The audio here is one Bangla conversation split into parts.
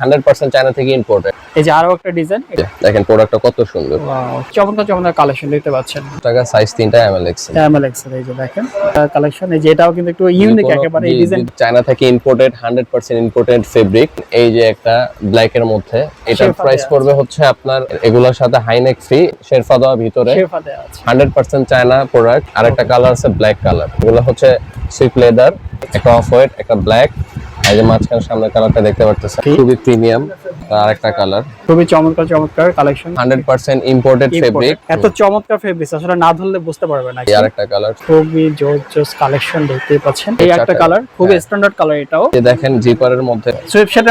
হান্ড্রেড পার্সেন্ট চায়না থেকে ইম্পোর্টেড এই যে আরও একটা ডিজাইন দেখেন প্রোডাক্টটা কত সুন্দর। চমৎকার চমৎকার কালেকশন দেখতে পাচ্ছেন। টাকা সাইজ তিনটা এমএলএক্স এমএলএক্স এর এই যে দেখেন কালেকশন এই যে এটাও কিন্তু একটু ইউনিক একেবারে এই ডিজাইন চায়না থেকে imported hundred percent imported fabric এই যে একটা ব্ল্যাক এর মধ্যে এটার প্রাইস পড়বে হচ্ছে আপনার এগুলোর সাথে হাইনেক ফ্রি শেরফা দেওয়া ভিতরে। শেফা দেওয়া আছে। হান্ড্রেড পার্সেন্ট চায়না প্রোডাক্ট আর একটা কালার আছে ব্ল্যাক কালার এগুলো হচ্ছে সুইপ লেদার একটা অফ হোয়াইট একটা ব্ল্যাক এই যে মাঝখানে সামনের কালারটা দেখতে পারতেছেন খুবই প্রিমিয়াম আর একটা কালার। খুবই চমৎকার চমৎকার collection hundred percent imported fabric এত চমৎকার ফেব্রিক আসলে না ধরলে বুঝতে পারবে না। আর একটা কালার খুবই জোস জোস কালেকশন দেখতেই পাচ্ছেন। এই একটা কালার খুবই। স্ট্যান্ডার্ড কালার এটাও। যে দেখেন জিপারের মধ্যে।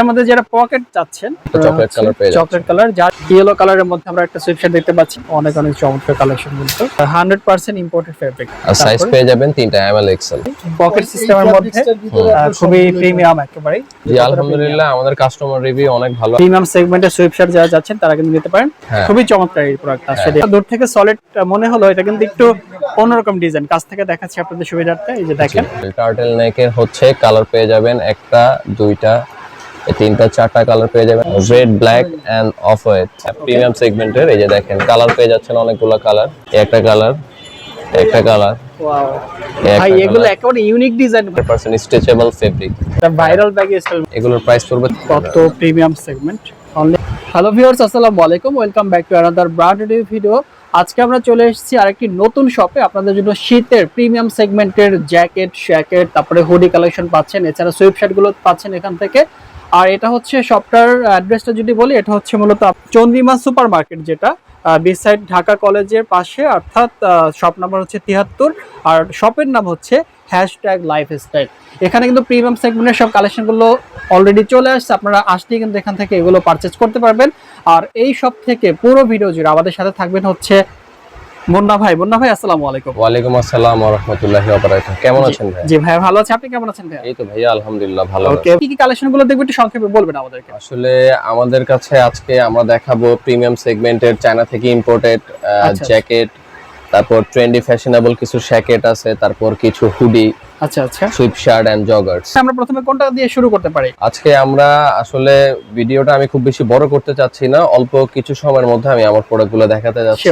মধ্যে যেটা পকেট চাচ্ছেন chocolate color পেয়ে যাচ্ছেন। চকলেট কালার যার ইয়েলো কালারের মধ্যে আমরা একটা সুইপশার্ট দেখতে পাচ্ছি অনেক অনেক চমৎকার কালেকশন কিন্তু। হান্ড্রেড পার্সেন্ট ইম্পোর্টেড ফেব্রিক আর সাইজ পেয়ে যাবেন তিনটা এমএল এক্সেল পকেট সিস্টেমের মধ্যে খুবই প্রিমিয়াম জি আলহামদুলিল্লাহ আমাদের কাস্টমার রিভিউ অনেক ভালো। প্রিমিয়াম সেগমেন্টের যারা যাচ্ছেন তারা কিন্তু নিতে পারেন। হ্যাঁ। খুবই চমৎকার এই প্রোডাক্ট আসলে। দূর থেকে সলিড মনে হলো এটা কিন্তু একটু অন্যরকম ডিজাইন কাছ থেকে দেখাচ্ছি আপনাদের সুবিধার্থে এই যে দেখেন। টার্টেল নেকের হচ্ছে কালার পেয়ে যাবেন একটা দুইটা তিনটা চারটা কালার পেয়ে যাবেন। Red black and off white premium সেগমেন্টের এই যে দেখেন কালার পেয়ে যাচ্ছেন অনেকগুলো কালার একটা কালার একটা কালার ওয়াও ভাই এগুলো একেবারে unique design percent stretchable fabric এটা ভাইরাল ব্যাগ স্টাইল এগুলোর প্রাইস পড়বে কত premium segment only hello viewers আসসালামু আলাইকুম। Welcome back to another brand new video আজকে আমরা চলে এসেছি আরেকটি নতুন শপে আপনাদের জন্য শীতের প্রিমিয়াম সেগমেন্টের জ্যাকেট শ্যাকেট তারপরে হুডি কালেকশন পাচ্ছেন। এছাড়া সুইপগুলো পাচ্ছেন এখান থেকে। আর এটা হচ্ছে শপটার অ্যাড্রেসটা যদি বলি এটা হচ্ছে মূলত চন্দ্রিমা সুপার মার্কেট যেটা। বিসাইড ঢাকা কলেজের পাশে, অর্থাৎ শপ নাম্বার হচ্ছে তিয়াত্তর, আর শপের নাম হচ্ছে হ্যাশট্যাগ লাইফ স্টাইল এখানে কিন্তু প্রিমিয়াম সেগমেন্টের সব কালেকশনগুলো অলরেডি চলে আসছে, আপনারা আসলেই কিন্তু এখান থেকে এগুলো পারচেস করতে পারবেন। আর এই সব থেকে পুরো ভিডিও জুড়ে আমাদের সাথে থাকবেন হচ্ছে মুন্না ভাই মুন্না ভাই আসসালামু আলাইকুম। ওয়ালাইকুম আসসালাম ওয়া রাহমাতুল্লাহি ওয়া বারাকাতুহু। কেমন আছেন ভাই? জি ভাই ভালো আছে। আপনি কেমন আছেন ভাই এই তো ভাইয়া আলহামদুলিল্লাহ ভালো ওকে কি কি কালেকশনগুলো দেখব একটু সংক্ষেপে বলবেন আমাদেরকে? আসলে আমাদের কাছে আজকে আমরা দেখাবো প্রিমিয়াম সেগমেন্টের চায়না থেকে ইম্পোর্টেড আচ্ছা। জ্যাকেট তারপর ট্রেন্ডি ফ্যাশনেবল কিছু শ্যাকেট আছে তারপর কিছু হুডি আচ্ছা আচ্ছা। সুইপ শার্ট এন্ড জগার্স আমরা প্রথমে কোনটা দিয়ে শুরু করতে পারি? আজকে আমরা আসলে ভিডিওটা আমি খুব বেশি বড় করতে চাচ্ছি না অল্প কিছু সময়ের মধ্যে আমি আমার প্রোডাক্টগুলো দেখাতে যাচ্ছি.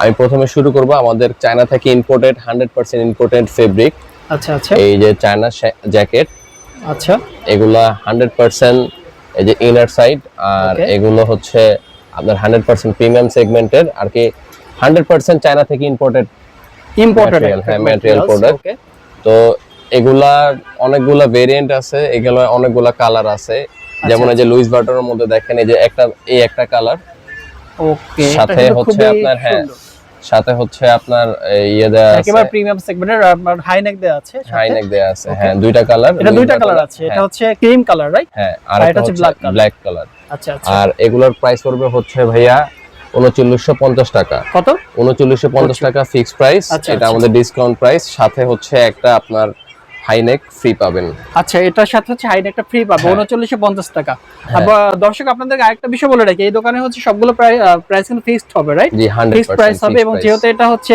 আমি প্রথমে শুরু করব আমাদের চায়না থেকে imported hundred percent imported fabric আচ্ছা আচ্ছা। এই যে চায়না জ্যাকেট আচ্ছা। এগুলা হান্ড্রেড পার্সেন্ট এই যে ইনার সাইড আর এগুলো হচ্ছে আপনার হান্ড্রেড পার্সেন্ট প্রিমিয়াম সেগমেন্টের আর কি হান্ড্রেড পার্সেন্ট চায়না থেকে ইম্পোর্টেড ইম্পোর্টেড হ্যাঁ, material product। তো এগুলার অনেকগুলা ভেরিয়েন্ট আছে এগুলো অনেকগুলা কালার আছে। যেমন এই যে লুইস বাটনের মধ্যে দেখেন এই যে একটা এই একটা কালার ওকে সাথে হচ্ছে আপনার হ্যাঁ সাথে হচ্ছে আপনার ইয়ে দেয়া আছে। একেবারে প্রিমিয়াম সেগমেন্টের আপনার হাই নেক দেওয়া আছে হাই নেক দেয়া আছে হ্যাঁ দুইটা কালার এটা দুইটা কালার আছে এটা হচ্ছে ক্রিম কালার রাইট হ্যাঁ আর এটা হচ্ছে black color। ব্ল্যাক কালার আচ্ছা আচ্ছা। আর এগুলোর প্রাইস পড়বে হচ্ছে ভাইয়া উনচল্লিশশো পঞ্চাশ টাকা। কত? উনচল্লিশশো পঞ্চাশ টাকা ফিক্স প্রাইস আচ্ছা, এটা আচ্ছা। আমাদের ডিসকাউন্ট প্রাইস সাথে হচ্ছে একটা আপনার হাইনেক ফ্রি পাবেন। আচ্ছা এটার সাথে হচ্ছে হাইনেকটা ফ্রি পাবো হ্যাঁ। উনচল্লিশশো পঞ্চাশ টাকা। আবার দর্শক আপনাদেরকে আরেকটা বিষয় বলে রাখি এই দোকানে হচ্ছে সবগুলো প্রায় প্রাইস কিন্তু ফিক্সড হবে রাইট জি ফিক্সড প্রাইস হবে এবং যেহেতু এটা হচ্ছে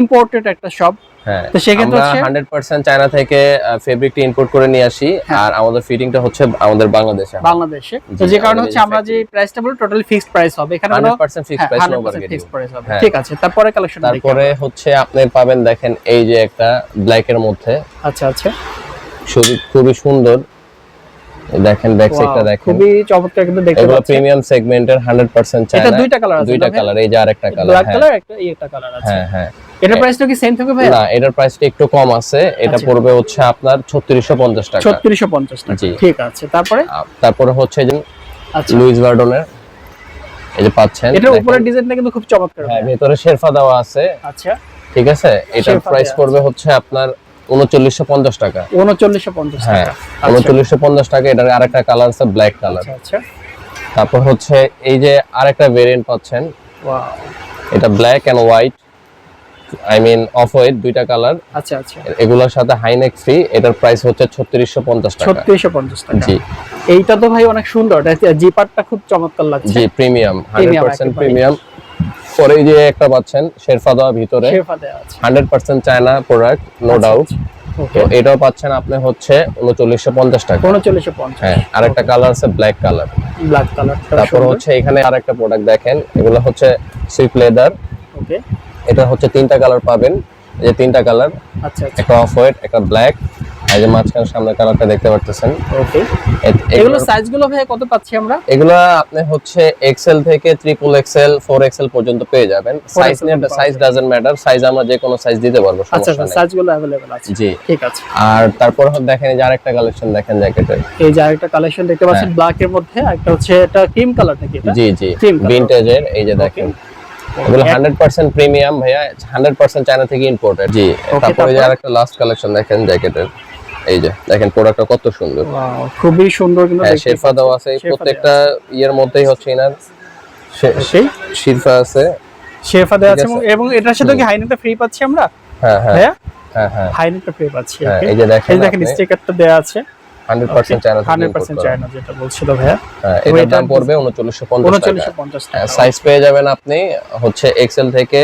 ইম্পোর্টেড একটা শপ হ্যাঁ তো সেক্ষেত্রে হচ্ছে- হান্ড্রেড পার্সেন্ট চায়না থেকে ফেব্রিকটা ইম্পোর্ট করে নিয়ে আসি হ্যাঁ। আর আমাদের ফিটিংটা হচ্ছে আমাদের বাংলাদেশে বাংলাদেশে। তো যে কারণে হচ্ছে আমরা যে প্রাইসটা বলি টোটালি ফিক্সড প্রাইস হবে। এখানে কোনো hundred percent price no bargaining fixed price হবে। হ্যাঁ। ঠিক আছে তারপরে কালেকশন তারপরে হচ্ছে আপনি পাবেন দেখেন এই যে একটা ব্ল্যাক এর মধ্যে। আচ্ছা আচ্ছা। খুবই খুবই সুন্দর। দেখেন ব্যাক সাইডটা দেখেন। খুবই চমৎকার কিন্তু দেখতে এগুলো প্রিমিয়াম সেগমেন্টের 100% চায়না এটা দুইটা কালার আছে দুইটা কালার এই যে আরেকটা কালার ব্ল্যাক হ্যাঁ। কালার একটা এই একটা কালার আছে। হ্যাঁ হ্যাঁ। এটা প্রাইসটা কি সেম থাকবে ভাই না এটার প্রাইসটা একটু কম আছে। এটা আচ্ছা। পড়বে হচ্ছে আপনার 3650 টাকা। 3650 টাকা। ঠিক আছে তারপরে? তারপরে হচ্ছে যে আচ্ছা। লুইস ভার্ডনের এই যে পাচ্ছেন এটার। উপরের ডিজাইনটা কিন্তু খুব চমৎকার হ্যাঁ ভেতরে শেরফা দেওয়া আছে। আচ্ছা। ঠিক আছে? এটার প্রাইস পড়বে হচ্ছে আপনার 3950 টাকা। 3950 হ্যাঁ টাকা। আচ্ছা। 3950 টাকা এটার আরেকটা কালার আছে ব্ল্যাক কালার আচ্ছা তারপর হচ্ছে এই যে আরেকটা ভেরিয়েন্ট পাচ্ছেন। এটা black and white I mean off white দুইটা কালার আচ্ছা আচ্ছা। এগুলোর সাথে হাইনেক ফ্রি এটার প্রাইস হচ্ছে 3650 টাকা। 3650 টাকা। জি। এইটা তো ভাই অনেক সুন্দর। জিপারটা খুব চমৎকার লাগছে। জি প্রিমিয়াম 100% প্রিমিয়াম পরে এই যে একটা পাচ্ছেন শেরফা দেওয়া ভিতরে। শেফা দেওয়া আছে। 100% চায়না প্রোডাক্ট নো ডাউট। তো এটাও পাচ্ছেন আপনি হচ্ছে উনচল্লিশশো পঞ্চাশ টাকা। উনচল্লিশশো পঞ্চাশ। হ্যাঁ আরেকটা কালার আছে ব্ল্যাক কালার ব্ল্যাক কালার তারপর হচ্ছে এখানে আরেকটা প্রোডাক্ট দেখেন এগুলো হচ্ছে সুইপ লেদার ওকে এটা হচ্ছে তিনটা কালার পাবেন। এই যে তিনটা কালার আচ্ছা আচ্ছা। একটা অফ হোয়াইট একটা ব্ল্যাক। এই যে মাঝখানে সামনের কালারটা দেখতে পারতেছেন। ওকে এগুলো সাইজগুলো ভাই কত পাচ্ছি আমরা? এগুলো আপনি হচ্ছে এক্সেল থেকে ট্রিপল এক্সেল ফোর এক্সেল পর্যন্ত পেয়ে যাবেন। সাইজ নিয়ে পাওয়া সাইজ ডাজন্ট ম্যাটার সাইজ আমরা যে কোনো সাইজ দিতে পারব আচ্ছা সমস্যা আচ্ছা নেই। সাইজগুলো অ্যাভেলেবল আছে। জি। ঠিক আছে। আর তারপর দেখেন এই যে আরেকটা কালেকশন দেখেন জ্যাকেটের। এই যে আরেকটা কালেকশন দেখতে পাচ্ছেন ব্ল্যাক এর মধ্যে একটা হচ্ছে এটা ক্রিম কালার নাকি এটা? জি জি. ভিনটেজের এই যে দেখেন। এগুলো হান্ড্রেড পার্সেন্ট প্রিমিয়াম ভাইয়া হান্ড্রেড পার্সেন্ট চায়না থেকে ইম্পোর্টেড জি তারপরে যে আরেকটা লাস্ট কালেকশন দেখেন জ্যাকেটের। এই যে দেখেন প্রোডাক্টটা কত সুন্দর। খুবই সুন্দর কিন্তু হ্যাঁ শেরফা দেওয়া আছে প্রত্যেকটা ইয়ের মধ্যেই হচ্ছে ইনার। পাচ্ছি। শিরফা আছে। শেরফা দেওয়া আছে এবং- এটার সাথে কি হাইনেটটা ফ্রি পাচ্ছি আমরা? হ্যাঁ হ্যাঁ। হ্যাঁ হ্যাঁ হ্যাঁ। হাইনেটটা ফ্রি পাচ্ছি হ্যাঁ, এই যে দেখেন এই দেখেন স্টিকারটা দেওয়া আছে। হান্ড্রেড পার্সেন্ট চায়না থেকে হান্ড্রেড import পার্সেন্ট করা। চায়না যেটা বলছিল ভাইয়া। হ্যাঁ, এটার দাম পড়বে উনচল্লিশশো পঞ্চাশ উনচল্লিশশো টাকা পঞ্চাশ হ্যাঁ সাইজ পেয়ে যাবেন আপনি হচ্ছে এক্সেল থেকে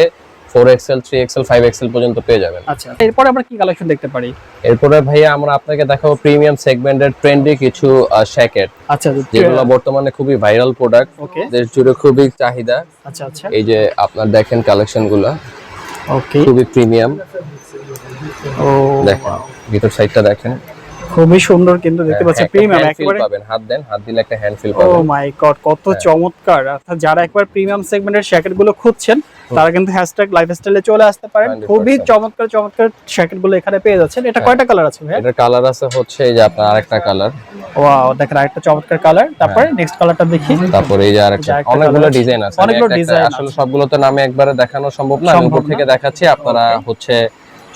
four XL three XL five XL পর্যন্ত পেয়ে যাবেন। আচ্ছা এরপরে আমরা কি কালেকশন দেখতে পারি? এরপরে ভাইয়া আমরা আপনাকে দেখাবো প্রিমিয়াম সেগমেন্টের ট্রেন্ডি কিছু শ্যাকেট আচ্ছা যেগুলো বর্তমানে খুবই ভাইরাল প্রোডাক্ট দেশ জুড়ে খুবই চাহিদা। আচ্ছা আচ্ছা। এই যে আপনার দেখেন কালেকশনগুলা। ওকে খুবই প্রিমিয়াম ও দেখেন ভিতর সাইডটা দেখেন। খুবই সুন্দর কিন্তু দেখতে পাচ্ছেন প্রিমিয়াম একেবারে পাবেন হাত দেন হাত দিলে একটা হ্যান্ড ফিল পাবেন। ও মাই গড কত চমৎকার। অর্থাৎ যারা একবার প্রিমিয়াম সেগমেন্টের শ্যাকেটগুলো খুঁজছেন তারা কিন্তু হ্যাশট্যাগ লাইফস্টাইলে চলে আসতে পারেন। খুবই চমৎকার চমৎকার শ্যাকেটগুলো এখানে পেয়ে যাচ্ছেন। এটা হ্যাঁ। কয়টা কালার আছে ভাই এটার কালার আছে হচ্ছে এই যে আপনার আরেকটা কালার ওয়াও দেখেন আরেকটা চমৎকার কালার তারপরে নেক্সট কালারটা দেখি। তারপরে এই যে আরেকটা অনেকগুলো ডিজাইন আছে। অনেকগুলো ডিজাইন আসলে সবগুলো তো নামে একবারে দেখানো সম্ভব না। আমি উপর। থেকে দেখাচ্ছি আপনারা হচ্ছে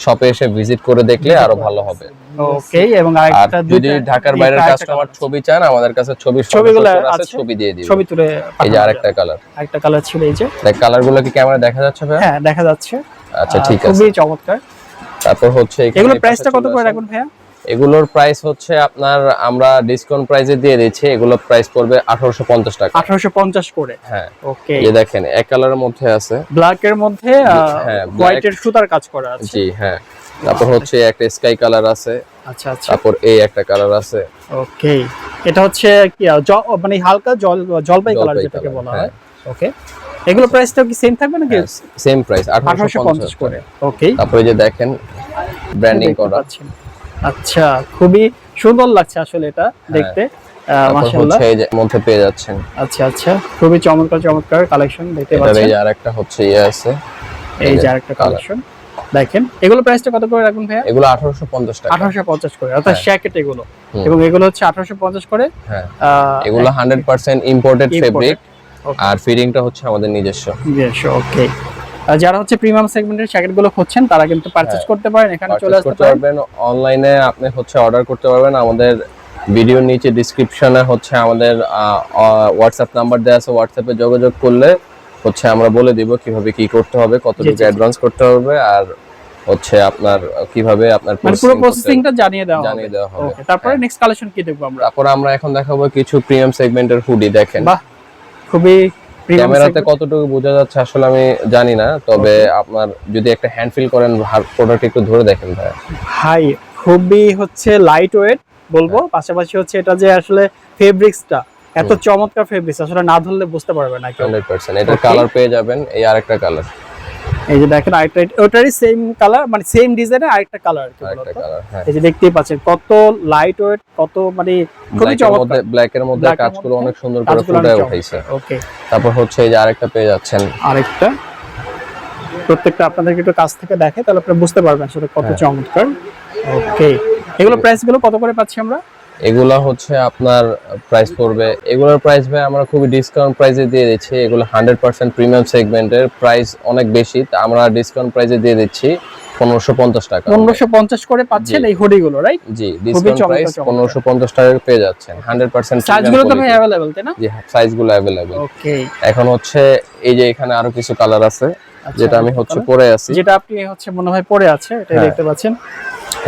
শপে এসে ভিজিট করে দেখলে আরও ভালো হবে। ওকে এবং আরেকটা যদি ঢাকার বাইরের কাস্টমার ছবি চান আমাদের কাছে ছবি ছবিগুলো আছে। ছবি দিয়ে দিব। ছবি তুলে এই যে আরেকটা কালার আরেকটা কালার ছিল এই যে। দেখ কালারগুলো কি ক্যামেরা দেখা যাচ্ছে ভাই হ্যাঁ দেখা যাচ্ছে। আচ্ছা ঠিক আছে। খুবই চমৎকার। তারপর হচ্ছে এগুলোর প্রাইসটা কত করে রাখুন ভাইয়া? এগুলোর প্রাইস হচ্ছে আপনার আমরা ডিসকাউন্ট প্রাইসে দিয়ে দিচ্ছি এগুলোর প্রাইস পড়বে আঠারোশো পঞ্চাশ টাকা। আঠারোশো পঞ্চাশ করে। হ্যাঁ। ওকে এই দেখেন এক কালারের মধ্যে আছে। ব্ল্যাক এর মধ্যে হ্যাঁ, black। হোয়াইটের সুতার কাজ করা আছে। জি হ্যাঁ। তারপর হচ্ছে একটা স্কাই কালার আছে। আচ্ছা আচ্ছা। তারপর এই একটা কালার আছে। ওকে এটা হচ্ছে কি মানে হালকা জল জলপাই কালার যেটাকে বলা হ্যাঁ। হয়। ওকে এগুলো প্রাইসটা কি সেম থাকবে নাকি? সেম প্রাইস আঠারোশো আঠারোশো পঞ্চাশ করে। ওকে তারপরে যে দেখেন ব্র্যান্ডিং করা। আচ্ছা খুবই সুন্দর লাগছে আসলে এটা দেখতে। মাশাআল্লাহ। এই যে মধ্যে পেয়ে যাচ্ছেন। আচ্ছা আচ্ছা। খুবই চমৎকার চমৎকার কালেকশন দেখতে পাচ্ছেন এই যে আরেকটা হচ্ছে ইয়ে আছে। এই যে আরেকটা কালেকশন দেখেন এগুলো প্রাইসটা কত করে রাখুন ভাইয়া? এগুলো আঠারোশো পঞ্চাশ টাকা। আঠারোশো পঞ্চাশ করে অর্থাৎ। শ্যাকেট এগুলো। এবং এগুলো হচ্ছে আঠারোশো পঞ্চাশ করে হ্যাঁ। এগুলো hundred percent imported Imported, fabric. আর ফিডিংটা হচ্ছে আমাদের নিজস্ব। বেশ ওকে যারা হচ্ছে প্রিমিয়াম সেগমেন্টের জ্যাকেটগুলো খুঁজছেন তারা কিন্তু পারচেজ হ্যাঁ। করতে পারেন এখানে চলে আসতে পারবেন অনলাইনে আপনি হচ্ছে অর্ডার করতে পারবেন আমাদের ভিডিওর নিচে ডিসক্রিপশনে হচ্ছে আমাদের হোয়াটসঅ্যাপ নাম্বার দেওয়া আছে হোয়াটসঅ্যাপে যোগাযোগ করলে হচ্ছে আমরা বলে দিব কীভাবে কি করতে হবে কতটুকু অ্যাডভান্স করতে হবে আর হচ্ছে আপনার কীভাবে আপনার মানে পুরো। প্রসেসিংটা জানিয়ে দেওয়া হবে। জানিয়ে দেওয়া হবে। ওকে তারপরে হ্যাঁ। নেক্সট কালেকশন কি দেখব আমরা? তারপর আমরা এখন দেখাবো কিছু প্রিমিয়াম সেগমেন্টের হুডি দেখেন। বাহ খুবই ক্যামেরাতে কতটুকু বোঝা যাচ্ছে আসলে আমি জানি না তবে আপনার যদি একটা হ্যান্ড ফিল করেন প্রোডাক্ট একটু ধরে দেখেন ভাই হাই খুবই হচ্ছে লাইট ওয়েট বলব। হ্যাঁ। পাশাপাশি হচ্ছে এটা যে আসলে ফেব্রিক্সটা এত চমৎকার ফেব্রিক্স আসলে না ধরলে বুঝতে পারবে না কেউ। হান্ড্রেড পার্সেন্ট এটার কালার পেয়ে যাবেন এই আরেকটা কালার এই যে দেখেন আরেকটা ওটারই সেম কালার মানে সেম ডিজাইনের আরেকটা কালার আরেকটা কালার হ্যাঁ। এই যে দেখতেই পাচ্ছেন কত লাইট ওয়েট কত মানে খুবই চমৎকার। মধ্যে ব্ল্যাকের মধ্যে এর কাজগুলো অনেক সুন্দর করে ফুটে উঠাইছে ওকে তারপর হচ্ছে এই যে আরেকটা পেয়ে যাচ্ছেন। আরেকটা। প্রত্যেকটা আপনাদেরকে একটু কাছ থেকে দেখে তাহলে আপনারা বুঝতে পারবেন আসলে কত হ্যাঁ। চমৎকার। ওকে এগুলো প্রাইসগুলো কত করে পাচ্ছি আমরা? এগুলা হচ্ছে আপনার প্রাইস পড়বে। এগুলোর প্রাইস ভাই আমরা খুবই ডিসকাউন্ট প্রাইসে দিয়ে দিচ্ছি। এগুলো হান্ড্রেড পার্সেন্ট প্রিমিয়াম সেগমেন্টের প্রাইস অনেক বেশি। তা আমরা ডিসকাউন্ট প্রাইসে দিয়ে দিচ্ছি পনেরোশো পঞ্চাশ টাকা। পনেরোশো পঞ্চাশ করে পাচ্ছেন এই হুডি রাইট জি ডিসকাউন্ট প্রাইস পনেরোশো পঞ্চাশ টাকা পেয়ে যাচ্ছেন। হান্ড্রেড পার্সেন্ট সাইজগুলো তো ভাই অ্যাভেলেবল তাই না? জি সাইজ অ্যাভেলেবেল ওকে এখন হচ্ছে এই যে এখানে আরও কিছু কালার আছে আচ্ছা, যেটা আমি হচ্ছে পরে আছি। যেটা আপনি হচ্ছে মনে হয় পড়ে আছে হ্যাঁ। দেখতে পাচ্ছেন।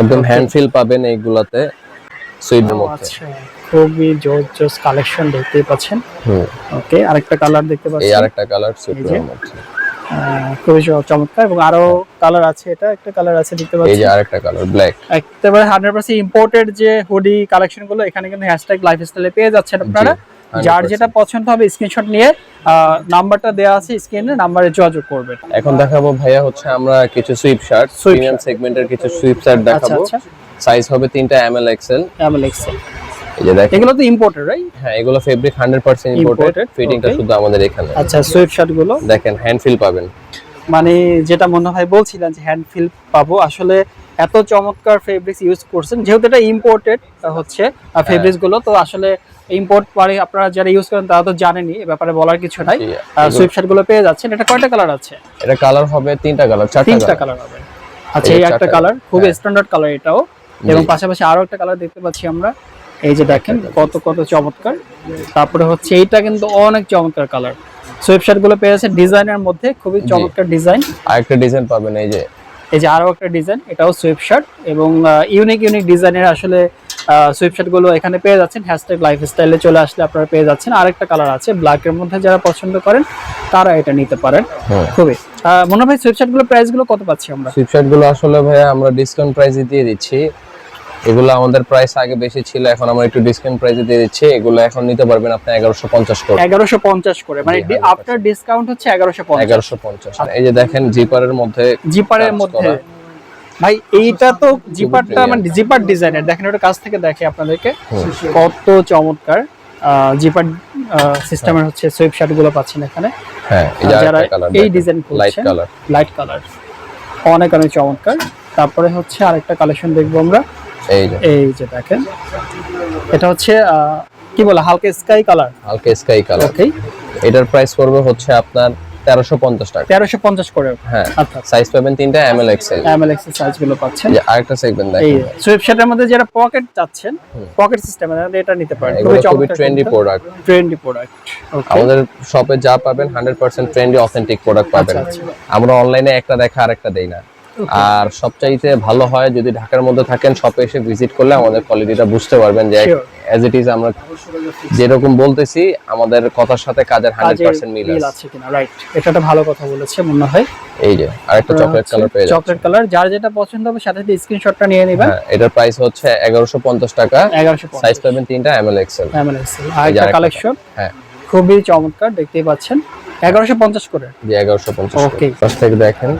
একদম হ্যান্ড ফিল পাবেন এইগুলাতে। সুইটের মধ্যে। আচ্ছা খুবই জোর জোস কালেকশন দেখতে পাচ্ছেন ওকে আরেকটা কালার দেখতে এই পাচ্ছেন? আরেকটা কালার যে। মধ্যে। খুবই চমৎকার এবং আরও কালার আছে এটা একটা কালার আছে দেখতে এই পাচ্ছি যে আরেকটা কালার ব্ল্যাক একেবারে হান্ড্রেড পার্সেন্ট ইম্পোর্টেড যে হুডি কালেকশনগুলো এখানে কিন্তু হ্যাশট্যাগ লাইফস্টাইলে পেয়ে যাচ্ছেন আপনারা। যার যেটা পছন্দ হবে স্ক্রিনশট নিয়ে নাম্বারটা দেওয়া আছে স্ক্রিনে নাম্বারে যোগাযোগ করবেন। এখন দেখাবো ভাইয়া হচ্ছে আমরা কিছু সুইপ শার্ট প্রিমিয়াম সেগমেন্টের কিছু সুইপ শার্ট আচ্ছা দেখাবো। আচ্ছা। সাইজ হবে তিনটা এম এল এক্সেল এগুলো তো ইম্পোর্টেড রাইট হ্যাঁ এগুলো fabric hundred percent imported Imported, ফিটিংটা শুধু আমাদের এখানে। আচ্ছা শার্টগুলো? দেখেন হ্যান্ড ফিল পাবেন। মানে যেটা মনে হয় বলছিলেন যে হ্যান্ড ফিল পাবো আসলে এত চমৎকার ফেব্রিক্স ইউজ করছেন যেহেতু এটা ইম্পোর্টেড হচ্ছে হ্যাঁ। ফেব্রিক্সগুলো তো আসলে ইম্পোর্ট পরে আপনারা যারা ইউজ করেন তারা তো জানেনই এ ব্যাপারে বলার কিছু নাই। সুইপ শার্টগুলো পেয়ে যাচ্ছেন। এটা কয়টা কালার আছে? এটা কালার হবে তিনটা কালার চারটা তিনটা কালার হবে। আচ্ছা এই একটা কালার হ্যাঁ। স্ট্যান্ডার্ড কালার এটাও। এবং পাশাপাশি আরও একটা কালার দেখতে পাচ্ছি আমরা। এই যে দেখেন কত কত চমৎকার। তারপরে হচ্ছে এইটা কিন্তু অনেক চমৎকার কালার সুইপ শার্টগুলো পেয়ে যাচ্ছে ডিজাইনের মধ্যে খুবই চমৎকার ডিজাইন আরেকটা ডিজাইন পাবেন এই যে। এই যে আরও একটা ডিজাইন এটাও সুইপ শার্ট এবং ইউনিক ইউনিক ডিজাইনের আসলে সুইপ শার্টগুলো এখানে পেয়ে যাচ্ছেন। হ্যাশট্যাগ লাইফস্টাইলে চলে আসলে আপনারা পেয়ে যাচ্ছেন। আরেকটা কালার আছে ব্ল্যাক এর মধ্যে যারা পছন্দ করেন তারা এটা নিতে পারেন। খুবই। মনে হয় সুইপ শার্টগুলো প্রাইসগুলো কত পাচ্ছি আমরা? সুইপ শার্টগুলো আসলে ভাইয়া আমরা ডিসকাউন্ট প্রাইসে দিয়ে দিচ্ছি। এগুলো আমাদের প্রাইস আগে বেশি ছিল এখন আমরা একটু ডিসকাউন্ট প্রাইসে দিয়ে দিচ্ছি। এগুলো এখন নিতে পারবেন আপনি এগারোশো পঞ্চাশ করে। এগারোশো পঞ্চাশ করে। মানে জি, 100% আফটার ডিসকাউন্ট হচ্ছে এগারোশো পঞ্চাশ। এগারোশো পঞ্চাশ। এই যে দেখেন জিপারের মধ্যে জিপারের মধ্যে। ভাই এইটা তো জিপারটা মানে জিপার ডিজাইনের দেখেন ওটা কাছ থেকে দেখে আপনাদেরকে। কত চমৎকার। জিপার সিস্টেমের হচ্ছে সুইপ শার্টগুলো পাচ্ছেন এখানে। হ্যাঁ যারা এই ডিজাইন লাইট করছেন কালার লাইট কালার অনেক অনেক চমৎকার। তারপরে হচ্ছে আরেকটা কালেকশন দেখব আমরা। এই যে। দেখেন। এটা হচ্ছে কি বলে হালকা স্কাই কালার হালকা স্কাই কালার ওকে এটার প্রাইস পড়বে হচ্ছে আপনার তেরোশো পঞ্চাশ টাকা। তেরোশো পঞ্চাশ করে। হ্যাঁ আচ্ছা সাইজ পাবেন তিনটা এম এল এক্সেল এমএল সাইজগুলো পাচ্ছেন। যে আরেকটা সেগমেন্ট এই দেখেন। সুইপশার্টের মধ্যে যারা পকেট চাচ্ছেন পকেট সিস্টেমে এটা নিতে পারেন। খুবই খুবই ট্রেন্ডি প্রোডাক্ট ট্রেন্ডি প্রোডাক্ট আমাদের শপে যা পাবেন hundred percent trendy authentic product পাবেন। আচ্ছা, আমরা অনলাইনে একটা দেখা আরেকটা দেই না। আর সবচাইতে ভালো হয় যদি ঢাকার মধ্যে থাকেন শপে এসে ভিজিট করলে আমাদের কোয়ালিটিটা বুঝতে পারবেন যে. অ্যাজ ইট ইজ আমরা যেরকম বলতেছি আমাদের কথার সাথে কাজের হান্ড্রেড কাজের পার্সেন্ট মিল মিল আছে। কিনা রাইট এটা একটা ভালো কথা বলেছে মনে হয়। এই যে আরেকটা চকলেট কালার পেয়ে যাবেন চকলেট কালার যার যেটা পছন্দ হবে সাথে সাথে স্ক্রিনশটটা নিয়ে নেবেন। হ্যাঁ এটার প্রাইস হচ্ছে এগারোশো পঞ্চাশ টাকা। এগারোশো সাইজ পাবেন তিনটা এম এল এক্সেল এমএলএসএল এই যে আরেকটা আরেকটা কালেকশন হ্যাঁ। খুবই চমৎকার দেখতেই পাচ্ছেন। এগারোশো পঞ্চাশ করে। যে এগারোশো পঞ্চাশ Okay. ফার্স্ট থেকে দেখেন।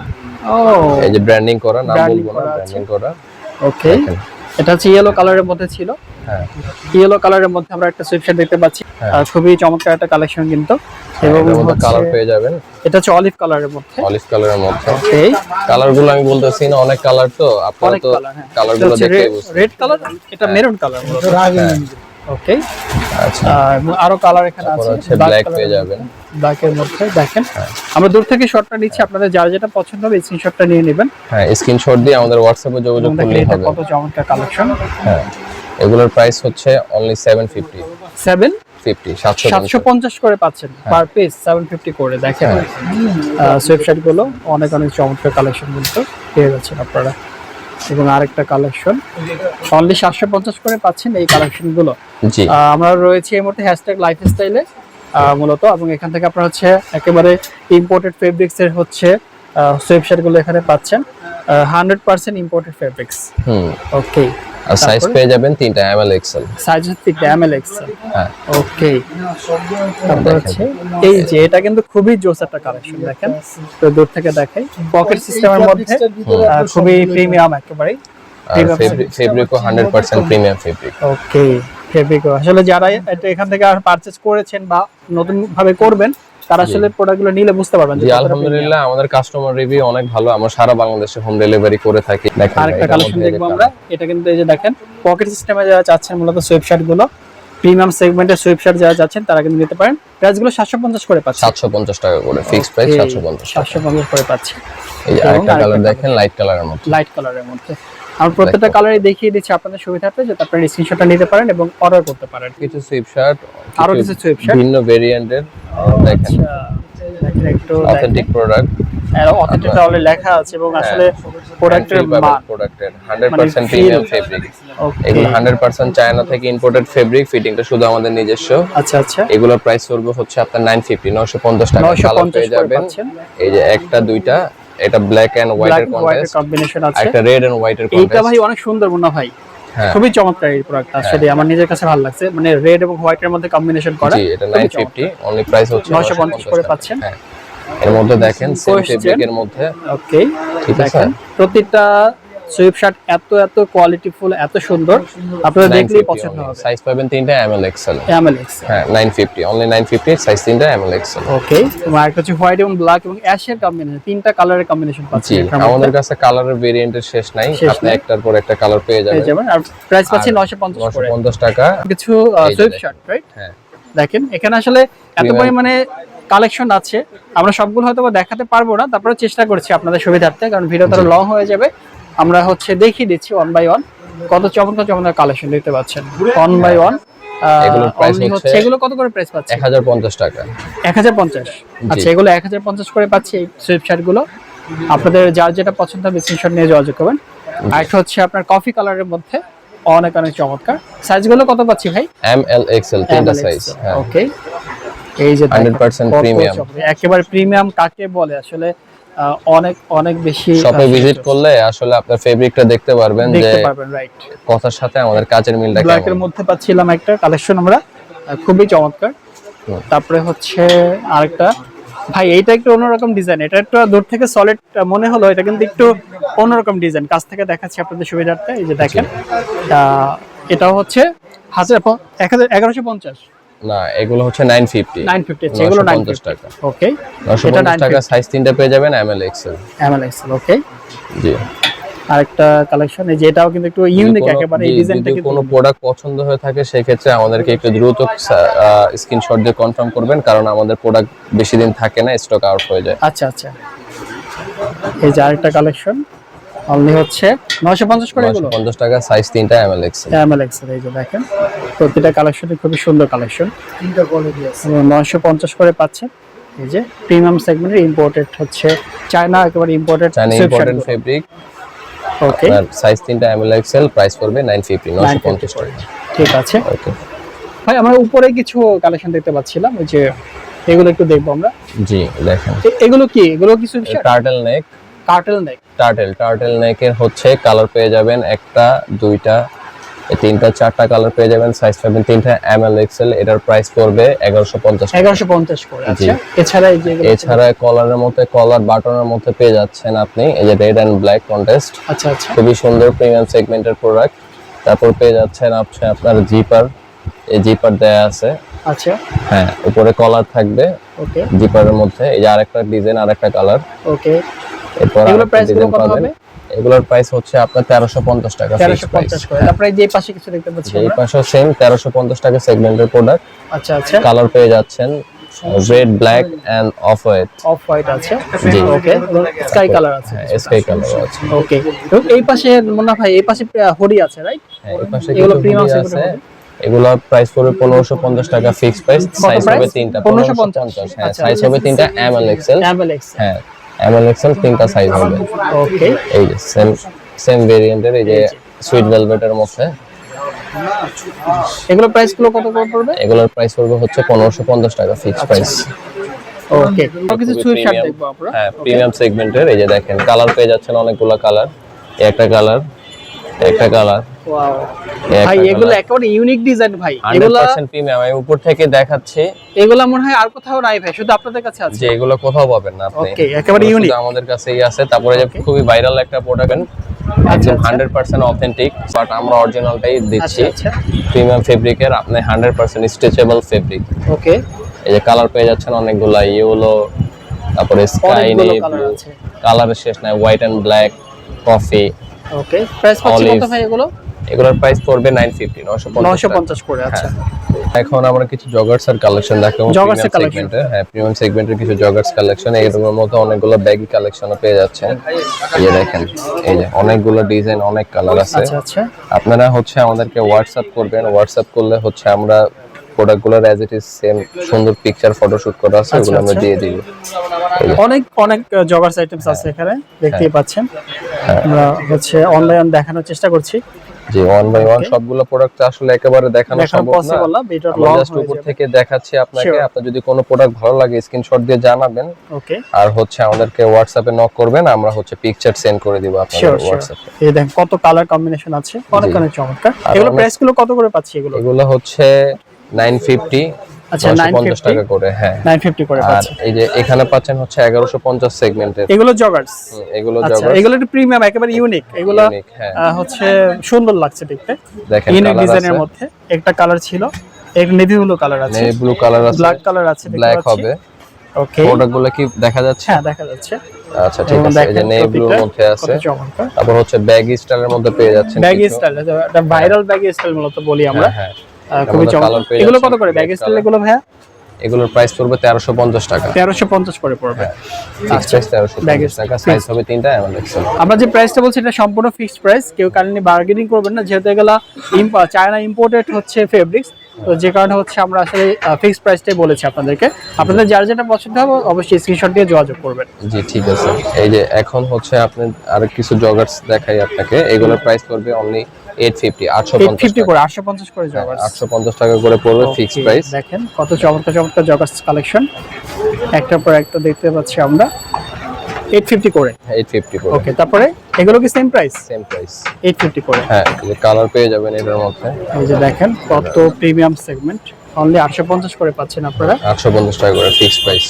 এই যে ব্র্যান্ডিং করা নাম বলব না করা ব্র্যান্ডিং করা। ওকে এটা হচ্ছে ইয়েলো কালারের মধ্যে ছিল। হ্যাঁ। ইয়েলো কালারের মধ্যে আমরা একটা সুইপশার্ট দেখতে পাচ্ছি। হ্যাঁ। আহ, খুবই চমৎকার একটা কালেকশন কিন্তু। এবং মধ্যে হচ্ছে- কালার পেয়ে যাবেন। এটা হচ্ছে অলিভ কালারের মধ্যে। অলিভ কালারের মধ্যে। এই কালারগুলো আমি বলতেছি না অনেক কালার তো। আপনারা তো কালার হ্যাঁ। দেখে বুঝতে রেড কালার এটা মেরুন কালার হ্যাঁ, ওকে আচ্ছা। আরও কালার এখানে আছে ব্ল্যাক পেয়ে যাবেন। ব্ল্যাকের মধ্যে দেখেন। হ্যাঁ। আমরা দূর থেকে শটটা নিচ্ছি আপনাদের যার যেটা পছন্দ হবে স্ক্রিনশটটা নিয়ে নেবেন। হ্যাঁ স্ক্রিনশট দিয়ে আমাদের হোয়াটসঅ্যাপে যোগাযোগ এটা হবে। কত চমৎকার কালেকশন হ্যাঁ এগুলোর প্রাইস হচ্ছে only seven fifty seven fifty সাতশো সাতশো পঞ্চাশ করে পাচ্ছেন পার পিস সেভেন ফিফটি করে দেখেন। হ্যাঁ। ওয়েবসাইটগুলো অনেক অনেক চমৎকার কালেকশন কিন্তু পেয়ে যাচ্ছেন আপনারা। এবং আরেকটা কালেকশন অনলি সাতশো পঞ্চাশ করে পাচ্ছেন এই কালেকশনগুলো জি। আহ, আমরা রয়েছি এই মুহূর্তে হ্যাশট্যাগ লাইফ স্টাইলে মূলত। এবং এখান থেকে আপনার হচ্ছে একেবারে ইম্পোর্টেড ফেব্রিক্স এর হচ্ছে সোয়েবশার্টগুলো এখানে পাচ্ছেন। Hundred percent imported fabrics okay আর সাইজ পেয়ে যাবেন তিনটা এম এল এক্সেল সাইজ হচ্ছে ড্যামেল এক্সেল হ্যাঁ। ওকে তারপর হচ্ছে এই যে এটা কিন্তু খুবই জোস একটা কালেকশন দেখেন। তো দূর থেকে দেখাই। পকেট সিস্টেমের মধ্যে খুবই প্রিমিয়াম একেবারে ফেব্রিকও hundred percent premium fabric okay fabric আসলে যারা এটা এখান থেকে আর পারচেজ করেছেন বা নতুন ভাবে করবেন তারা আসলে প্রোডাক্টগুলো নিলে বুঝতে পারবেন যে আলহামদুলিল্লাহ আমাদের কাস্টমার রিভিউ অনেক ভালো। আমরা সারা বাংলাদেশে হোম ডেলিভারি করে থাকি। দেখেন আরেকটা কালেকশন দেখব আমরা। এটা কিন্তু এই যে দেখেন পকেট সিস্টেমে যারা চাচ্ছেন মূলত সোয়েবশার্টগুলো প্রিমিয়াম সেগমেন্টের সোয়েবশার্ট যারা চাচ্ছেন তারা কিন্তু নিতে পারেন। প্রাইসগুলো সাতশো পঞ্চাশ করে পাচ্ছেন সাতশো পঞ্চাশ টাকা করে ফিক্স প্রাইস সাতশো পঞ্চাশ টাকা। সাতশো পঞ্চাশ করে পাচ্ছি। এই আরেকটা কালার। দেখেন লাইট কালারের মধ্যে। লাইট কালারের মধ্যে। আমরা প্রত্যেকটা কালারই দেখিয়ে দিচ্ছি আপনাদের সুবিধার্থে যাতে আপনারা স্ক্রিনশটটা নিতে পারেন এবং অর্ডার করতে পারেন। কিছু সুইপ শার্ট আরও কিছু সুইপ শার্ট ভিন্ন ভেরিয়েন্টের দেখেন। একটু অথেন্টিক প্রোডাক্ট অথেন্টিক অলরেডি লেখা আছে এবং হ্যাঁ। আসলে প্রোডাক্টের মান প্রোডাক্টের 100% মানে প্রিমিয়াম ফেব্রিক. এগুলো 100% চায়না থেকে ইম্পোর্টেড ফেব্রিক ফিটিংটা শুধু আমাদের নিজস্ব। আচ্ছা আচ্ছা। এগুলোর প্রাইস পড়বে হচ্ছে আপনার 950 950 টাকা। 950 কালার পেয়ে যাবেন। এই যে একটা দুইটা এটা ব্ল্যাক এন্ড হোয়াইট এর কন্ট্রাস্ট কম্বিনেশন আছে। একটা রেড এন্ড হোয়াইট এর এইটা এটা ভাই অনেক সুন্দর মনে হয়। হ্যাঁ। খুবই চমৎকার এই প্রোডাক্ট আসলে আমার নিজের কাছে ভালো লাগছে। মানে রেড এবং হোয়াইট এর মধ্যে কম্বিনেশন করা জি এটা খুবই 950 অনলি প্রাইস হচ্ছে 950 করে পাচ্ছেন। হ্যাঁ। এর মধ্যে দেখেন সেম? ফেব্রিকের মধ্যে। ওকে ঠিক আছে। দেখেন। শার্ট এত এত কোয়ালিটিফুল এত সুন্দর। আপনারা দেখলেই পছন্দ হবে। সাইজ পাবেন তিনটা এমএল এক্সেল এমএলএক্স হ্যাঁ 950 অনলি 950 সাইজ তিনটা এমএল এক্সেল ওকে হচ্ছে হোয়াইট এবং ব্ল্যাক এবং অ্যাশের কম্বিনেশন তিনটা কালারের কম্বিনেশন পাচ্ছি জি আমাদের কাছে কালারের ভেরিয়েন্টের শেষ নাই। আপনি একটার পর একটা কালার পেয়ে পেয়ে যাবেন। যাবেন আর প্রাইস পাচ্ছি আর 950 করে 950 টাকা কিছু এই যে শার্ট রাইট হ্যাঁ। দেখেন এখানে আসলে এত পরিমাণে কালেকশন আছে। আমরা সবগুলো হয়তো দেখাতে পারব না। তারপরে চেষ্টা করছি আপনাদের সুবিধার্থে কারণ ভিডিও তারা লং হয়ে যাবে। আমরা হচ্ছে দেখিয়ে দিচ্ছি ওয়ান বাই ওয়ান কত চমৎকার চমৎকার কালেকশন দেখতে পাচ্ছেন। ওয়ান বাই ওয়ান এগুলোর price হচ্ছে হচ্ছে এগুলো কত করে প্রাইস পাচ্ছে? 1050 টাকা। এক হাজার পঞ্চাশ। আচ্ছা এগুলো এক হাজার পঞ্চাশ করে পাচ্ছি এই সুইপগুলো আপনাদের যার যেটা পছন্দ হবে স্ক্রিনশট নিয়ে যোগাযোগ করবেন। আর একটা হচ্ছে আপনার কফি কালারের মধ্যে অনেক অনেক চমৎকার। সাইজগুলো কত পাচ্ছি ভাই? এমএল এক্সএল তিনটা সাইজ হ্যাঁ। ওকে এই যে 100% কত একেবারে প্রিমিয়াম কাকে বলে? আসলে অনেক অনেক বেশি শপে ভিজিট করলে আসলে আপনার ফেব্রিকটা দেখতে পারবেন যে রাইট কথার সাথে আমাদের কাজের মিলটা ব্ল্যাক এর মধ্যে পাচ্ছিলাম একটা কালেকশন আমরা খুবই চমৎকার। তারপরে হচ্ছে আরেকটা। ভাই এইটা একটু অন্যরকম ডিজাইন এটা একটু দূর থেকে সলিড মনে হলো এটা কিন্তু একটু অন্যরকম ডিজাইন কাছ থেকে দেখাচ্ছি আপনাদের সুবিধার্থে এই যে দেখেন। আহ, এটা হচ্ছে হাজার এক হাজার এগারোশো পঞ্চাশ। না এগুলো হচ্ছে 950 নাইন ফিফটি এগুলো 950 টাকা। ওকে 950 টাকা সাইজ তিনটা পেয়ে যাবেন এমএল এক্সএল এমএলএক্সেল ওকে জি। আরেকটা কালেকশন এই যে এটাও কিন্তু একটু ইউনিক একেবারে এই ডিজাইনটা কিন্তু কোনো প্রোডাক্ট পছন্দ হয়ে থাকে সেই ক্ষেত্রে আমাদেরকে একটু দ্রুত স্ক্রিনশট দিয়ে কনফার্ম করবেন কারণ আমাদের প্রোডাক্ট বেশি দিন থাকে না স্টক আউট হয়ে যায়। আচ্ছা আচ্ছা। এই যে আরেকটা কালেকশন অনলি হচ্ছে নয়শো পঞ্চাশ করে এগুলো? 950 টাকা সাইজ তিনটা এমএল এক্সএল এমএলএক্স এই যে দেখেন। প্রতিটা কালেকশনই খুবই সুন্দর কালেকশন তিনটা কোয়ালিটি আছে। নয়শো পঞ্চাশ করে পাচ্ছেন এই যে প্রিমিয়াম সেগমেন্টের ইম্পোর্টেড হচ্ছে চায়না একেবারে imported China important fabric okay size তিনটা এমএল এক্সএল প্রাইস পড়বে 950 950 টাকা। ঠিক আছে। ওকে ভাই আমরা উপরে কিছু কালেকশন দেখতে পাচ্ছিলাম। ওই যে এগুলো একটু দেখব আমরা। জি দেখেন। এগুলো কি? এগুলো কিছু turtle neck cartel neck turtle turtle নেকের হচ্ছে কালার পেয়ে যাবেন একটা দুইটা তিনটা চারটা কালার পেয়ে যাবেন সাইজ পাবেন তিনটা এমএল এক্সেল এটার প্রাইস পড়বে এগারোশো পঞ্চাশ এগারোশো পঞ্চাশ করে আচ্ছা। এছাড়া এছাড়া কলারের মধ্যে কলার বাটনের মধ্যে পেয়ে যাচ্ছেন আপনি এই যে রেড অ্যান্ড ব্ল্যাক কন্টেস্ট আচ্ছা আচ্ছা। খুবই সুন্দর প্রিমিয়াম সেগমেন্টের প্রোডাক্ট তারপর পেয়ে যাচ্ছেন আপনি আপনার জিপার এই জিপার দেয়া আছে। আচ্ছা। হ্যাঁ উপরে কলার থাকবে। ওকে। জিপারের মধ্যে এই যে আরেকটা ডিজাইন আরেকটা কালার ওকে। এরপর এগুলোর ডিজাইন কত হবে? এগুলোর প্রাইস হচ্ছে আপনার তেরোশো পঞ্চাশ টাকা তেরোশো ফিক্সড প্রাইস পঞ্চাশ করে। তারপরে এই যে পাশে কিছু দেখতে পাচ্ছি এই আমরা। পাশে সেম তেরোশো পঞ্চাশ টাকা সেগমেন্টের প্রোডাক্ট আচ্ছা আচ্ছা। কালার পেয়ে যাচ্ছেন red black and off white off white আছে। জি। ওকে স্কাই কালার আছে। স্কাই কালার আছে। ওকে এবং এই পাশে মুন্না ভাই এই পাশে হুডি আছে রাইট হ্যাঁ, এই পাশে এগুলো segment আছে। এগুলোর প্রাইস পড়বে পনেরোশো পঞ্চাশ টাকা ফিক্সড প্রাইস সাইজ হবে তিনটা 1550 পনেরোশো পঞ্চাশ। হ্যাঁ আচ্ছা। সাইজ হবে তিনটা এম এল এক্সেল হ্যাঁ এম এল এক্সেল তিনটা সাইজ হবে। ওকে এই যে সেম সেম ভেরিয়েন্টের এই যে সুইট ভেলভেটের মধ্যে। এগুলো প্রাইসগুলো কত করে পড়বে? এগুলোর প্রাইস পড়বে হচ্ছে পনেরোশো পঞ্চাশ টাকা ফিক্সড প্রাইস ওকে কিছু সুইট শার্ট দেখব আমরা। হ্যাঁ প্রিমিয়াম সেগমেন্টের এই যে দেখেন কালার পেয়ে যাচ্ছেন অনেকগুলো কালার একটা কালার একটা কালার ওয়াও ভাই এগুলো একেবারে ইউনিক ডিজাইন ভাই। এগুলা পার্সেন্ট প্রিমিয়াম আমি উপর থেকে দেখাচ্ছি। এগুলা মনে হয় আর কোথাও নাই ভাই শুধু আপনাদের কাছে আছে। যে এগুলো কোথাও পাবেন না আপনি। Okay, একেবারে। শুধু আমাদের কাছেই আছে। তারপরে যে খুবই ভাইরাল একটা প্রোডাক্ট একদম হান্ড্রেড পার্সেন্ট অথেন্টিক বাট আমরা অরিজিনালটাই দিচ্ছি। আচ্ছা আচ্ছা। প্রিমিয়াম ফেব্রিকের আপনি hundred percent stretchable fabric okay এই যে কালার পেয়ে যাচ্ছেন অনেকগুলা ইয়েলো তারপরে স্কাই নেই কালার শেষ নাই white and black coffee okay price কত ভাই এগুলো? এগুলোর প্রাইস পড়বে নাইন ফিফটি নশো নশো পঞ্চাশ করে আচ্ছা। এখন আমরা কিছু জগার্স এর কালেকশন দেখাবো এর প্রিমিয়াম হ্যাঁ প্রিমিয়াম সেগমেন্টের কিছু জগার্স কালেকশন এগুলোর মধ্যে অনেকগুলো ব্যাগি কালেকশনও পেয়ে এই দেখেন এই যে অনেকগুলো ডিজাইন অনেক কালার আছে। আচ্ছা আচ্ছা। আপনারা হচ্ছে আমাদেরকে হোয়াটসঅ্যাপ করবেন। হোয়াটসঅ্যাপ করলে হচ্ছে আমরা প্রোডাক্টগুলো অ্যাজ ইট ইজ সেম সুন্দর পিকচার ফটোশুট করা আছে আচ্ছা, ওগুলো আমরা। দিয়ে দিব। অনেক অনেক জগার্স আইটেমস আছে এখানে দেখতেই পাচ্ছেন। আমরা হচ্ছে অনলাইন দেখানোর চেষ্টা করছি। জি ওয়ান বাই ওয়ান সবগুলো প্রোডাক্ট আসলে একেবারে দেখানো সম্ভব না। জাস্ট উপর থেকে দেখাচ্ছি আপনাকে। আপনি যদি কোনো প্রোডাক্ট ভালো লাগে স্ক্রিনশট দিয়ে জানাবেন। ওকে আর হচ্ছে আমাদেরকে হোয়াটসঅ্যাপে নক করবেন আমরা হচ্ছে পিকচার সেন্ড করে দিব আপনাদের হোয়াটসঅ্যাপে এই দেখেন কত কালার কম্বিনেশন আছে। অনেক অনেক চমৎকার। এগুলো প্রাইসগুলো কত করে পাচ্ছি এগুলো? এগুলো হচ্ছে 950 আচ্ছা, 950 950 টাকা করে হ্যাঁ। 950 করে আর এই যে এখানে পাচ্ছেন হচ্ছে 1150 সেগমেন্টের এগুলো জগার্স এগুলো আচ্ছা জগার্স এগুলো একটু প্রিমিয়াম একেবারে ইউনিক এগুলো ইউনিক হ্যাঁ। হচ্ছে সুন্দর লাগছে দেখতে। দেখেন ইউনিক ডিজাইনের মধ্যে। একটা কালার ছিল এক নেভি ব্লু কালার আছে। নেভি ব্লু কালার আছে। ব্ল্যাক কালার আছে ব্ল্যাক হবে। ওকে প্রোডাক্টগুলো কি দেখা যাচ্ছে? হ্যাঁ দেখা যাচ্ছে। আচ্ছা ঠিক আছে। এই যে নেভি ব্লুর মধ্যে আছে। তারপর হচ্ছে ব্যাগি স্টাইলের মধ্যে পেয়ে যাচ্ছেন ব্যাগি স্টাইল এটা ভাইরাল ব্যাগি স্টাইল মূলত বলি আমরা। হ্যাঁ, হ্যাঁ। খুবই চমৎকার এগুলো কত করে? Bag style. এগুলো ভাইয়া? এগুলোর প্রাইস পড়বে 1350 টাকা। তেরোশো পঞ্চাশ করে পড়বে। ফিক্স প্রাইস 1350 টাকা সাইজ হবে তিনটা আমরা যে প্রাইসটা বলছি এটা সম্পূর্ণ ফিক্সড প্রাইস কেউ কারণে বার্গেনিং করবেন না যেহেতু এগুলা চায়না ইম্পোর্টেড হচ্ছে ফেব্রিক্স তো যে কারণে হচ্ছে আমরা আসলে ফিক্সড প্রাইসটাই বলেছি আপনাদেরকে। আপনাদের যার যেটা পছন্দ হবে অবশ্যই স্ক্রিনশট দিয়ে যোগাযোগ করবেন। জি ঠিক আছে। এই যে এখন হচ্ছে আপনি আর কিছু জগার্স দেখাই আপনাকে। এগুলোর প্রাইস পড়বে অনলি 850 এইট ফিফটি 850 করে আটশো পঞ্চাশ করে জগার্স 850 টাকা করে পড়বে ফিক্স প্রাইস দেখেন কত চমৎকার চমৎকার জগার্স কালেকশন একটার পর একটা দেখতে পাচ্ছি আমরা। এইট ফিফটি করে। 850 করে। ওকে তারপরে এগুলো কি same price same price eight fifty করে। হ্যাঁ এই যে কালার পেয়ে যাবেন এটার মধ্যে। এই যে দেখেন কত প্রিমিয়াম সেগমেন্ট অনলি আটশো পঞ্চাশ করে পাচ্ছেন আপনারা। 850 টাকা করে ফিক্স প্রাইস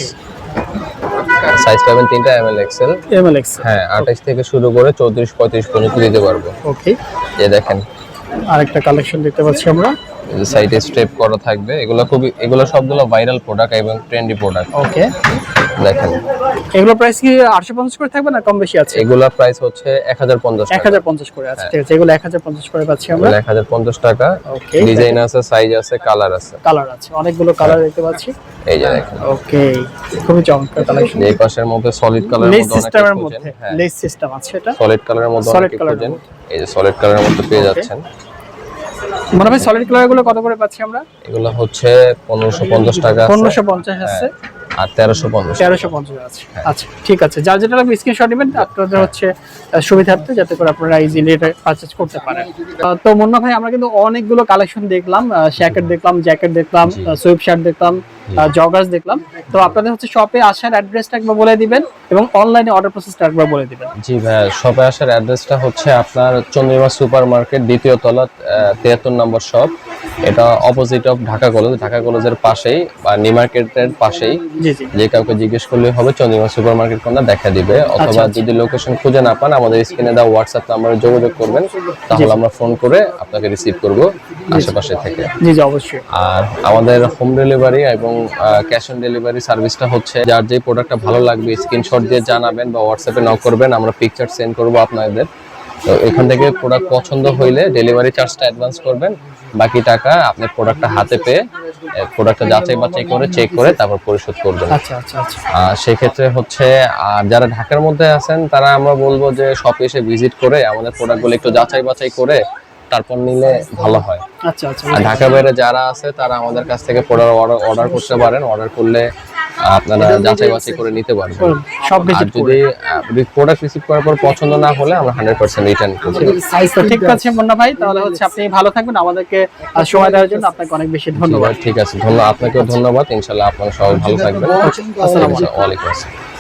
সাইজ পাবেন তিনটা এম এল এক্সেল এমএলএক্স হ্যাঁ 28 থেকে শুরু করে 34 35 পর্যন্ত দিতে পারব। ওকে এই দেখেন। আরেকটা কালেকশন দেখতে পাচ্ছি আমরা। সাইডে স্টেপ করা থাকবে। এগুলো খুবই এগুলো সবগুলো ভাইরাল প্রোডাক্ট এবং ট্রেন্ডি প্রোডাক্ট ওকে দেখেন এগুলো প্রাইস কি আটশো পঞ্চাশ করে থাকবে না কম বেশি আছে? এগুলা প্রাইস হচ্ছে 1050 এক টাকা। হাজার পঞ্চাশ করে আছে ঠিক আছে এগুলো এক হাজার পঞ্চাশ করে পাচ্ছি আমরা। 1050 টাকা। ওকে ডিজাইন আছে সাইজ আছে কালার আছে। কালার আছে অনেকগুলো কালার দেখতে পাচ্ছি। এই যে দেখেন। ওকে খুবই চমৎকার কালেকশন এই পাশের মধ্যে সলিড কালারের মধ্যে অনেক সিস্টেমের মধ্যে হ্যাঁ। লেস সিস্টেম আছে এটা। সলিড কালারের মধ্যে অনেক colour এই যে সলিড কালারের মধ্যে পেয়ে যাচ্ছেন। মনে হয় সলিড কালারগুলো কত করে পাচ্ছি আমরা? এগুলো হচ্ছে 1550 টাকা আছে। পনেরোশো পঞ্চাশ আছে। আর 1350 তেরোশো পঞ্চাশ আছে। আচ্ছা ঠিক আছে। যার যেটা লাগবে স্ক্রিনশট নেবেন আপনাদের হচ্ছে সুবিধার্থে যাতে করে আপনারা ইজিলি এটা পারচেজ করতে পারেন। তো মুন্না ভাই আমরা কিন্তু অনেকগুলো কালেকশন দেখলাম শ্যাকেট দেখলাম জ্যাকেট দেখলাম সুইপ শার্ট দেখলাম জগার্স দেখলাম। তো আপনাদের হচ্ছে শপে আসার অ্যাড্রেসটা একবার বলে দিবেন এবং অনলাইনে অর্ডার প্রসেসটা একবার বলে দিবেন। জি ভাই শপে আসার অ্যাড্রেসটা হচ্ছে আপনার চন্দ্রিমা সুপার মার্কেট দ্বিতীয় তলা তিয়াত্তর নম্বর শপ এটা opposite of Dhaka college Dhaka কলেজের পাশেই বা নি মার্কেটের পাশেই। যে কাউকে জিজ্ঞেস করলে হবে চন্দ্রিমা সুপার মার্কেট কোনটা দেখা দিবে অথবা যদি লোকেশন খুঁজে না পান আমাদের স্ক্রিনে দেওয়া হোয়াটসঅ্যাপ নাম্বারে যোগাযোগ করবেন তাহলে আমরা ফোন করে আপনাকে রিসিভ করব আশেপাশে থেকে। জি জি অবশ্যই। আর আমাদের হোম ডেলিভারি এবং ক্যাশ অন ডেলিভারি সার্ভিসটা হচ্ছে যার যে প্রোডাক্টটা ভালো লাগবে স্ক্রিনশট দিয়ে জানাবেন বা হোয়াটসঅ্যাপে নক করবেন আমরা পিকচার সেন্ড করব আপনাদের। তো এখান থেকে প্রোডাক্ট পছন্দ হইলে ডেলিভারি চার্জটা অ্যাডভান্স করবেন। বাকি টাকা আপনি প্রোডাক্টটা হাতে পেয়ে প্রোডাক্টটা যাচাই বাছাই করে চেক করে তারপর পরিশোধ করবেন আচ্ছা আচ্ছা আচ্ছা। আর সেক্ষেত্রে হচ্ছে আর যারা ঢাকার মধ্যে আছেন তারা আমরা বলব যে শপে এসে ভিজিট করে আমাদের প্রোডাক্টগুলো একটু যাচাই বাছাই করে তারপর নিলে ভালো হয়। আচ্ছা আচ্ছা। আর ঢাকা বাইরে যারা আছে তারা আমাদের কাছ থেকে প্রোডাক্ট অর্ডার অর্ডার করতে পারেন। অর্ডার করলে আপনারা যাচাই বাছাই করে নিতে পারবেন। সব ভিজিট যদি প্রোডাক্ট রিসিভ করার পর পছন্দ না হলে আমরা হান্ড্রেড পার্সেন্ট রিটার্ন করছি। তো ঠিক আছে মুন্না ভাই। তাহলে হচ্ছে আপনি ভালো থাকবেন। আমাদেরকে সময় দেওয়ার জন্য আপনাকে অনেক বেশি ধন্যবাদ। ঠিক আছে ধন্যবাদ আপনাকেও ধন্যবাদ। ইনশাল্লাহ আপনারা সবাই ভালো থাকবেন। আসসালামু আলাইকুম। আসসালাম।